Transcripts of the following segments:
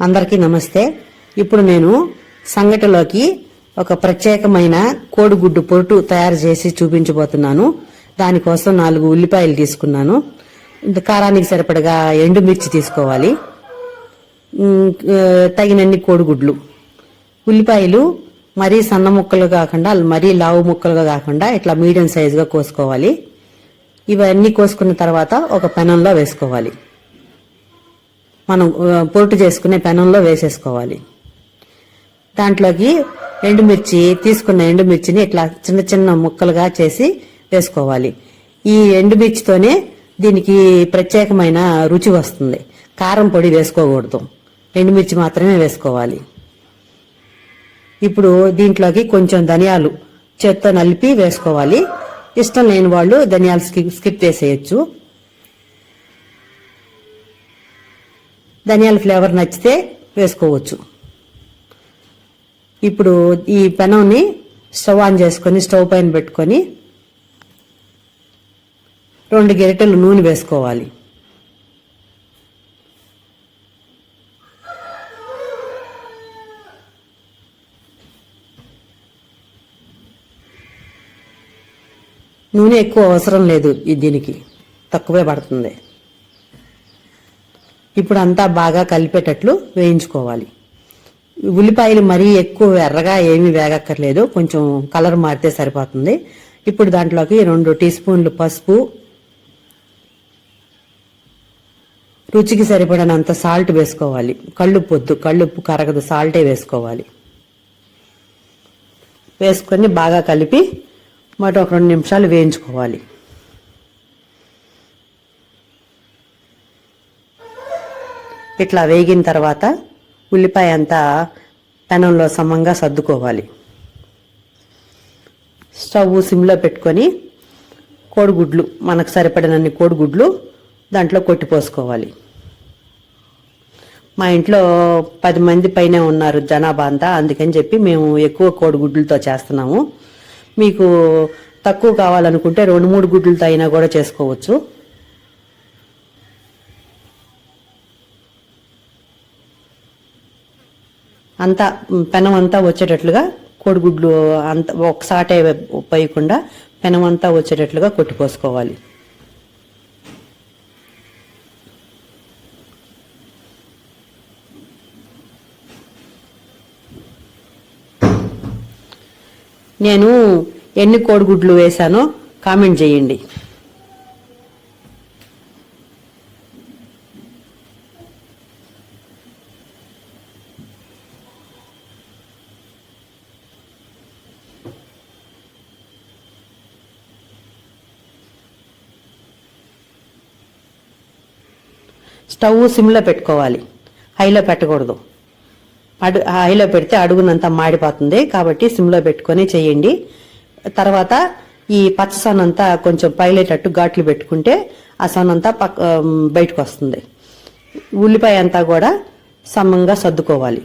అందరికీ నమస్తే. ఇప్పుడు నేను సంగటిలోకి ఒక ప్రత్యేకమైన కోడిగుడ్డు పొరుటు తయారు చేసి చూపించబోతున్నాను. దానికోసం నాలుగు ఉల్లిపాయలు తీసుకున్నాను. కారానికి సరిపడగా ఎండుమిర్చి తీసుకోవాలి. తగినన్ని కోడిగుడ్లు. ఉల్లిపాయలు మరీ సన్న ముక్కలు కాకుండా మరీ లావు ముక్కలుగా కాకుండా ఇట్లా మీడియం సైజుగా కోసుకోవాలి. ఇవన్నీ కోసుకున్న తర్వాత ఒక పెనంలో వేసుకోవాలి. మనం పొరుటు చేసుకునే పెనంలో వేసేసుకోవాలి. దాంట్లోకి ఎండుమిర్చి తీసుకున్న ఎండుమిర్చిని ఇట్లా చిన్న చిన్న ముక్కలుగా చేసి వేసుకోవాలి. ఈ ఎండుమిర్చితోనే దీనికి ప్రత్యేకమైన రుచి వస్తుంది. కారం పొడి వేసుకోకూడదు. ఎండుమిర్చి మాత్రమే వేసుకోవాలి. ఇప్పుడు దీంట్లోకి కొంచెం ధనియాలు చేత్తో నలిపి వేసుకోవాలి. ఇష్టం లేని వాళ్ళు ధనియాలు స్కిప్ స్కిప్ చేసేయచ్చు. ధనియాల ఫ్లేవర్ నచ్చితే వేసుకోవచ్చు. ఇప్పుడు ఈ పెనంని స్టవ్ ఆన్ చేసుకొని స్టవ్ పైన పెట్టుకొని రెండు గరిటెలు నూనె వేసుకోవాలి. నూనె ఎక్కువ అవసరం లేదు ఈ దీనికి. తక్కువే పడుతుంది. ఇప్పుడు అంతా బాగా కలిపేటట్లు వేయించుకోవాలి. ఉల్లిపాయలు మరీ ఎక్కువ ఎర్రగా ఏమీ వేగక్కర్లేదు. కొంచెం కలర్ మారితే సరిపోతుంది. ఇప్పుడు దాంట్లోకి రెండు టీ స్పూన్లు పసుపు. రుచికి సరిపడినంత సాల్ట్ వేసుకోవాలి. కళ్ళుప్పు వద్దు కళ్ళుప్పు కరగదు సాల్టే వేసుకోవాలి. వేసుకొని బాగా కలిపి మరో ఒక రెండు నిమిషాలు వేయించుకోవాలి. ఇట్లా వేగిన తర్వాత ఉల్లిపాయ అంతా పెనంలో సమంగా సర్దుకోవాలి. స్టవ్ సిమ్లో పెట్టుకొని కోడిగుడ్లు మనకు సరిపడినన్ని కోడిగుడ్లు దాంట్లో కొట్టిపోసుకోవాలి మా ఇంట్లో పది మంది పైనే ఉన్నారు జనాభా అంతా అందుకని చెప్పి మేము ఎక్కువ కోడిగుడ్లతో చేస్తున్నాము. మీకు తక్కువ కావాలనుకుంటే రెండు మూడు గుడ్లతో అయినా కూడా చేసుకోవచ్చు. అంతా పెనం అంతా వచ్చేటట్లుగా కోడిగుడ్లు అంత ఒకసాటే పోయకుండా పెనం అంతా వచ్చేటట్లుగా కొట్టిపోసుకోవాలి నేను ఎన్ని కోడిగుడ్లు వేశానో కామెంట్ చేయండి. స్టవ్ సిమ్లో పెట్టుకోవాలి. హైలో పెట్టకూడదు. అడు హైలో పెడితే అడుగునంతా మాడిపోతుంది. కాబట్టి సిమ్లో పెట్టుకొని చేయండి. తర్వాత ఈ పచ్చ సొనంతా కొంచెం పైలేటట్టు ఘాట్లు పెట్టుకుంటే ఆ సొనంతా పక్క బయటకు వస్తుంది. ఉల్లిపాయ అంతా కూడా సమంగా సర్దుకోవాలి.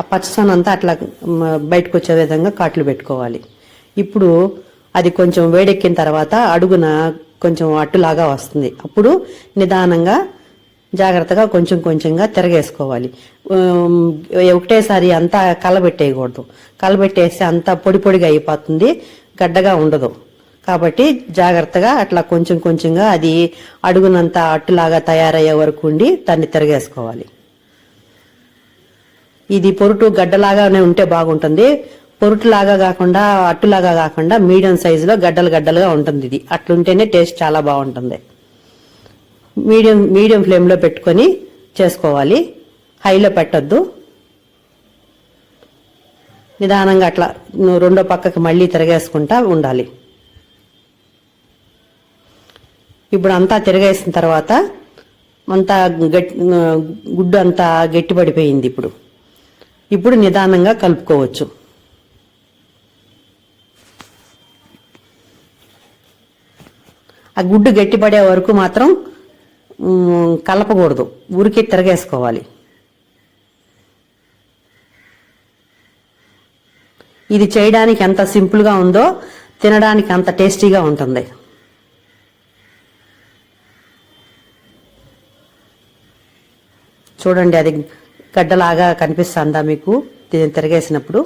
ఆ పచ్చసొన అంతా అట్లా బయటకు వచ్చే విధంగా కాట్లు పెట్టుకోవాలి. ఇప్పుడు అది కొంచెం వేడెక్కిన తర్వాత అడుగున కొంచెం అట్టులాగా వస్తుంది. అప్పుడు నిదానంగా జాగ్రత్తగా కొంచెం కొంచెంగా తిరగేసుకోవాలి. ఒకటేసారి అంతా కలబెట్టేయకూడదు. కలబెట్టేస్తే అంతా పొడి పొడిగా అయిపోతుంది గడ్డగా ఉండదు. కాబట్టి జాగ్రత్తగా అట్లా కొంచెం కొంచెంగా అది అడుగునంతా అట్టులాగా తయారయ్యే వరకు ఉండి దాన్ని తిరగేసుకోవాలి. ఇది పొరుటు గడ్డలాగానే ఉంటే బాగుంటుంది. పొరుటులాగా కాకుండా అట్టులాగా కాకుండా మీడియం సైజులో గడ్డలు గడ్డలుగా ఉంటుంది ఇది. అట్లుంటేనే టేస్ట్ చాలా బాగుంటుంది. మీడియం మీడియం ఫ్లేమ్లో పెట్టుకొని చేసుకోవాలి. హైలో పెట్టొద్దు. నిదానంగా అట్లా రెండో పక్కకి మళ్ళీ తిరగేసుకుంటా ఉండాలి. ఇప్పుడు అంతా తిరగేసిన తర్వాత అంతా గట్టి గుడ్డు అంతా గట్టిపడిపోయింది ఇప్పుడు. ఇప్పుడు నిదానంగా కలుపుకోవచ్చు. ఆ గుడ్డు గట్టిపడే వరకు మాత్రం కలపకూడదు. ఊరికే తిరగేసుకోవాలి. ఇది చేయడానికి ఎంత సింపుల్గా ఉందో తినడానికి అంత టేస్టీగా ఉంటుంది. చూడండి అది గడ్డలాగా కనిపిస్తుందా మీకు? దీన్ని తిరగేసినప్పుడు?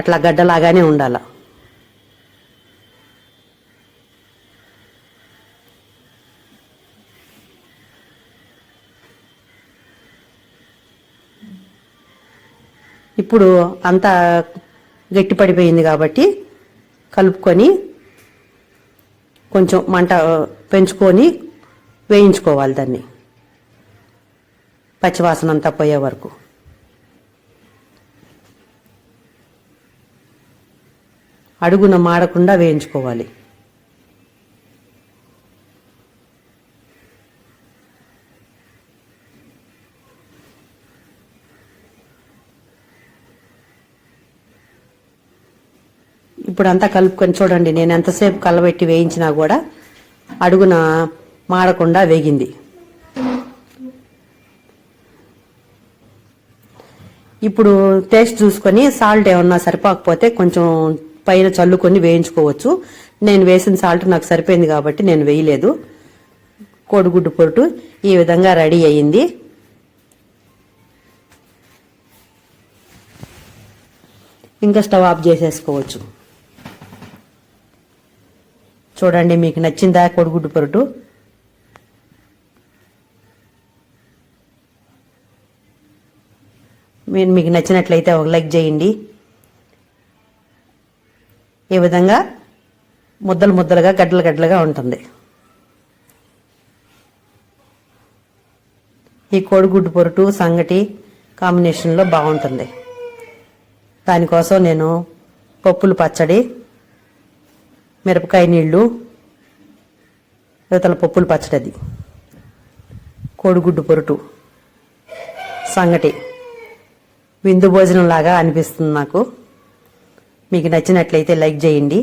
అట్లా గడ్డలాగానే ఉండాల? ఇప్పుడు అంతా గట్టి పడిపోయింది కాబట్టి కలుపుకొని కొంచెం మంట పెంచుకొని వేయించుకోవాలి దాన్ని. పచ్చివాసన అంతా పోయే వరకు. అడుగున మాడకుండా వేయించుకోవాలి. ఇప్పుడు అంతా కలుపుకొని చూడండి నేను ఎంతసేపు కలబెట్టి వేయించినా కూడా అడుగున మాడకుండా వేగింది. ఇప్పుడు టేస్ట్ చూసుకొని సాల్ట్ ఏమన్నా సరిపోకపోతే కొంచెం పైన చల్లుకొని వేయించుకోవచ్చు. నేను వేసిన సాల్ట్ నాకు సరిపోయింది కాబట్టి నేను వేయలేదు. కోడిగుడ్డు పొరుటు ఈ విధంగా రెడీ అయ్యింది. ఇంకా స్టవ్ ఆఫ్ చేసేసుకోవచ్చు. చూడండి మీకు నచ్చిందా కోడిగుడ్డు పొరుటు మీరు మీకు నచ్చినట్లయితే ఒక లైక్ చేయండి. ఈ విధంగా ముద్దలు ముద్దలుగా గడ్డలు గడ్డలుగా ఉంటుంది. ఈ కోడిగుడ్డు పొరుటు సంగటి కాంబినేషన్లో బాగుంటుంది. దానికోసం నేను పప్పులు పచ్చడి మిరపకాయ నీళ్ళు ఇవతల పప్పులు పచ్చడి అది. కోడిగుడ్డు పొరుటు సంగటి. విందు భోజనం లాగా అనిపిస్తుంది నాకు. మీకు నచ్చినట్లయితే లైక్ చేయండి.